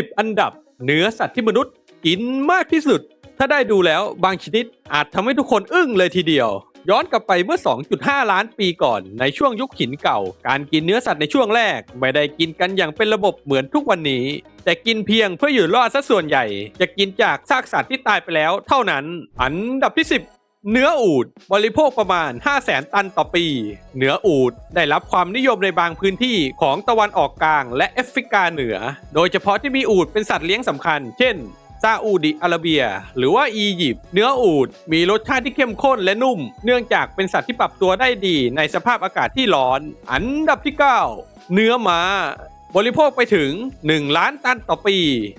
10 อันดับเนื้อสัตว์ที่มนุษย์กินมากที่สุด ถ้าได้ดูแล้วบางชนิดอาจทำให้ทุกคนอึ้งเลยทีเดียว ย้อนกลับไปเมื่อ 2.5 ล้านปีก่อน ในช่วงยุคหินเก่า การกินเนื้อสัตว์ในช่วงแรก ไม่ได้กินกันอย่างเป็นระบบเหมือนทุกวันนี้ แต่กินเพียงเพื่ออยู่รอดซะส่วนใหญ่ จะกินจากซากสัตว์ที่ตายไปแล้ว เท่านั้น อันดับที่ 10 เนื้ออูฐบริโภคประมาณ 5 0 0แสนตันต่อปี เนื้ออูฐได้รับความนิยมในบางพื้นที่ของตะวันออกกลางและแอฟริกาเหนือ โดยเฉพาะที่มีอูฐเป็นสัตว์เลี้ยงสำคัญ เช่นซาอุดิอาระเบีย หรือว่าอียิปต์เนื้ออูฐมีรสชาติที่เข้มข้นและนุ่ม เนื่องจากเป็นสัตว์ที่ปรับตัวได้ดีในสภาพอากาศที่ร้อน อันดับที่ 9 เนื้อม้า บริโภคไปถึง 1 ล้านตันต่อปี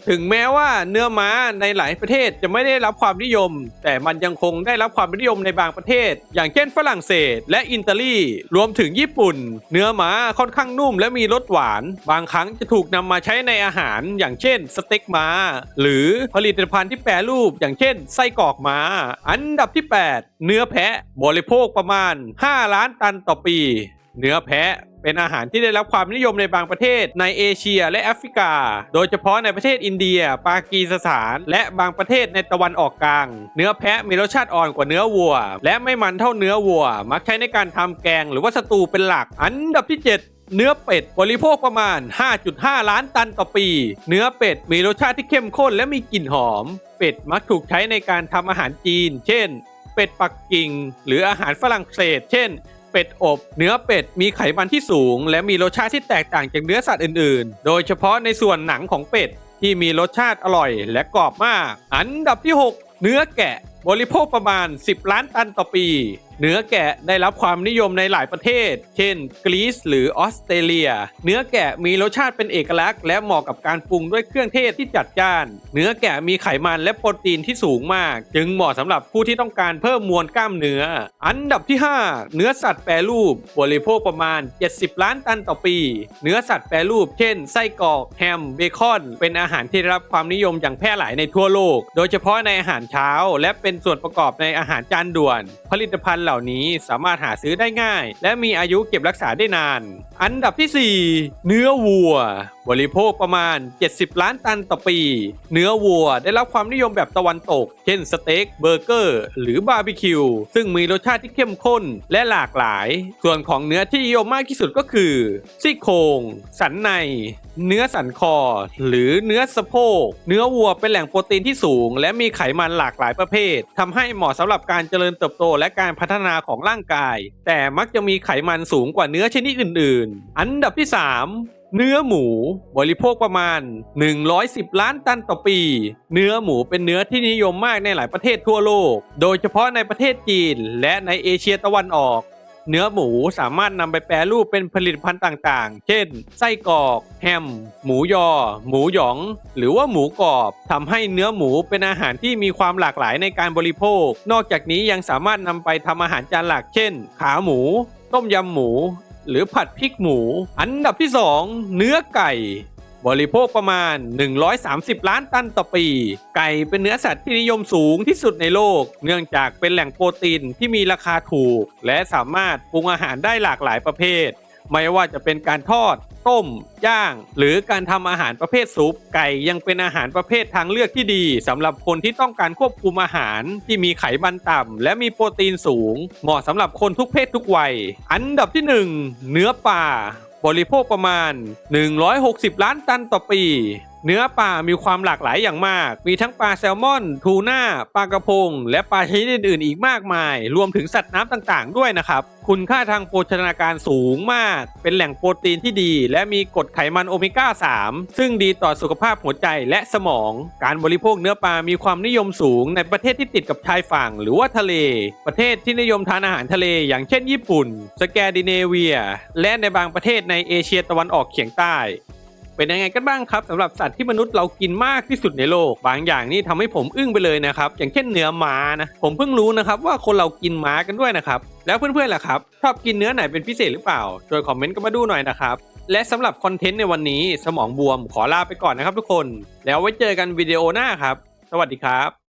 ถึงแม้ว่าเนื้อม้าในหลายประเทศจะไม่ได้รับความนิยม แต่มันยังคงได้รับความนิยมในบางประเทศ อย่างเช่นฝรั่งเศส และอิตาลี รวมถึงญี่ปุ่น เนื้อม้าค่อนข้างนุ่มและมีรสหวาน บางครั้งจะถูกนำมาใช้ในอาหาร อย่างเช่นสเต็กม้า หรือผลิตภัณฑ์ที่แปรรูป อย่างเช่นไส้กรอกม้า อันดับที่ 8 เนื้อแพะบริโภคประมาณ 5 ล้านตันต่อปี เนื้อแพะเป็นอาหารที่ได้รับความนิยมในบางประเทศในเอเชียและแอฟริกา โดยเฉพาะในประเทศอินเดีย ปากีสถาน และบางประเทศในตะวันออกกลาง เนื้อแพะมีรสชาติอ่อนกว่าเนื้อวัว และไม่มันเท่าเนื้อวัว มักใช้ในการทำแกงหรือว่าสตูเป็นหลัก อันดับที่ 7เนื้อเป็ดบริโภคประมาณ 5.5 ล้านตันต่อปี เนื้อเป็ดมีรสชาติที่เข้มข้นและมีกลิ่นหอม เป็ดมักถูกใช้ในการทำอาหารจีน เช่น เป็ดปักกิ่ง หรืออาหารฝรั่งเศส เช่น เป็ดอบ เนื้อเป็ดมีไขมันที่สูง และมีรสชาติที่แตกต่างจากเนื้อสัตว์อื่นๆ โดยเฉพาะในส่วนหนังของเป็ดที่มีรสชาติอร่อยและกรอบมาก อันดับที่ 6 เนื้อแกะบริโภคประมาณ 10 ล้านตันต่อปี เนื้อแกะได้รับความนิยมในหลายประเทศ เช่น กรีซหรือออสเตรเลีย เนื้อแกะมีรสชาติเป็นเอกลักษณ์และเหมาะกับการปรุงด้วยเครื่องเทศที่จัดจ้าน เนื้อแกะมีไขมันและโปรตีนที่สูงมาก จึงเหมาะสำหรับผู้ที่ต้องการเพิ่มมวลกล้ามเนื้อ อันดับที่ 5 เนื้อสัตว์แปรรูป บริโภคประมาณ 70 ล้านตันต่อปี เนื้อสัตว์แปรรูป เช่น ไส้กรอก แฮม เบคอน เป็นอาหารที่ได้รับความนิยมอย่างแพร่หลายในทั่วโลก โดยเฉพาะในอาหารเช้า และเป็นส่วนประกอบในอาหารจานด่วน ผลิตภัณฑ์เหล่านี้สามารถหาซื้อได้ง่าย และมีอายุเก็บรักษาได้นาน อันดับที่ 4 เนื้อวัว บริโภคประมาณ 70 ล้านตันต่อปี เนื้อวัวได้รับความนิยมแบบตะวันตก เช่นสเต็ก เบอร์เกอร์ หรือบาร์บีคิว ซึ่งมีรสชาติที่เข้มข้นและหลากหลาย ส่วนของเนื้อที่นิยมมากที่สุดก็คือซี่โครงสันใน เนื้อสันคอ หรือเนื้อสะโพก เนื้อวัวเป็นแหล่งโปรตีนที่สูง และมีไขมันหลากหลายประเภททำให้เหมาะสำหรับการเจริญเติบโตและการพัฒนาของร่างกาย แต่มักจะมีไขมันสูงกว่าเนื้อชนิดอื่น ๆ อันดับที่ 3เนื้อหมูบริโภคประมาณ 110 ล้านตันต่อปี เนื้อหมูเป็นเนื้อที่นิยมมากในหลายประเทศทั่วโลก โดยเฉพาะในประเทศจีน และในเอเชียตะวันออก เนื้อหมูสามารถนำไปแปรรูปเป็นผลิตภัณฑ์ต่างๆ เช่น ไส้กรอก แฮม หมูยอ หมูหยอง หรือว่าหมูกรอบทำให้เนื้อหมูเป็นอาหารที่มีความหลากหลายในการบริโภค นอกจากนี้ยังสามารถนำไปทำอาหารจานหลัก เช่น ขาหมู ต้มยำหมู หรือผัดพริกหมู อันดับที่ 2 เนื้อไก่ บริโภคประมาณ 130 ล้านตันต่อปี ไก่เป็นเนื้อสัตว์ที่นิยมสูงที่สุดในโลก เนื่องจากเป็นแหล่งโปรตีนที่มีราคาถูก และสามารถปรุงอาหารได้หลากหลายประเภท ไม่ว่าจะเป็นการทอด ต้ม ย่าง หรือการทำอาหารประเภทซุป ไก่ยังเป็นอาหารประเภททางเลือกที่ดีสำหรับคนที่ต้องการควบคุมอาหารที่มีไขมันต่ำและมีโปรตีนสูง เหมาะสำหรับคนทุกเพศทุกวัย อันดับที่ 1 เนื้อปลาบริโภคประมาณ 160 ล้านตันต่อปี เนื้อปลามีความหลากหลายอย่างมาก มีทั้งปลาแซลมอน ทูน่า ปลากระพง และปลาชนิดอื่นๆ อีกมากมาย รวมถึงสัตว์น้ำต่างๆ ด้วยนะครับ คุณค่าทางโภชนาการสูงมาก เป็นแหล่งโปรตีนที่ดี และมีกรดไขมันโอเมก้า 3 ซึ่งดีต่อสุขภาพหัวใจและสมอง การบริโภคเนื้อปลามีความนิยมสูงในประเทศที่ติดกับชายฝั่งหรือว่าทะเล ประเทศที่นิยมทานอาหารทะเล อย่างเช่น ญี่ปุ่น สแกนดิเนเวีย และในบางประเทศในเอเชียตะวันออกเฉียงใต้ เป็นยังไงกันบ้างครับสำหรับสัตว์ที่มนุษย์เรากินมากที่สุดในโลก บางอย่างนี่ทำให้ผมอึ้งไปเลยนะครับ อย่างเช่นเนื้อม้านะ ผมเพิ่งรู้นะครับว่าคนเรากินม้ากันด้วยนะครับ แล้วเพื่อนๆล่ะครับ ชอบกินเนื้อไหนเป็นพิเศษหรือเปล่า ช่วยคอมเมนต์กันมาดูหน่อยนะครับ และสำหรับคอนเทนต์ในวันนี้สมองบวมขอลาไปก่อนนะครับทุกคน แล้วไว้เจอกันวิดีโอหน้าครับ สวัสดีครับ